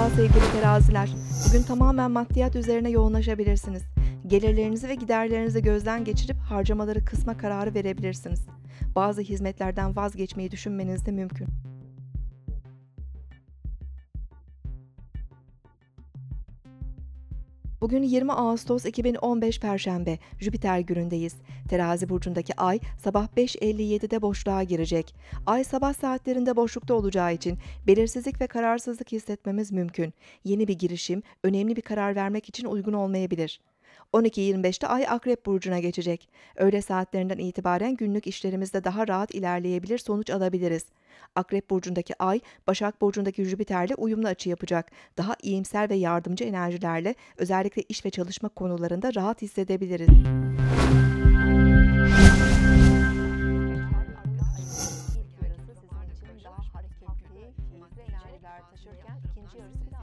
Merhaba sevgili teraziler. Bugün tamamen maddiyat üzerine yoğunlaşabilirsiniz. Gelirlerinizi ve giderlerinizi gözden geçirip harcamaları kısma kararı verebilirsiniz. Bazı hizmetlerden vazgeçmeyi düşünmeniz de mümkün. Bugün 20 Ağustos 2015 Perşembe, Jüpiter günündeyiz. Terazi burcundaki ay sabah 5.57'de boşluğa girecek. Ay sabah saatlerinde boşlukta olacağı için belirsizlik ve kararsızlık hissetmemiz mümkün. Yeni bir girişim, önemli bir karar vermek için uygun olmayabilir. 12.25'te Ay Akrep Burcu'na geçecek. Öğle saatlerinden itibaren günlük işlerimizde daha rahat ilerleyebilir, sonuç alabiliriz. Akrep Burcu'ndaki Ay, Başak Burcu'ndaki Jüpiter'le uyumlu açı yapacak. Daha iyimser ve yardımcı enerjilerle özellikle iş ve çalışma konularında rahat hissedebiliriz.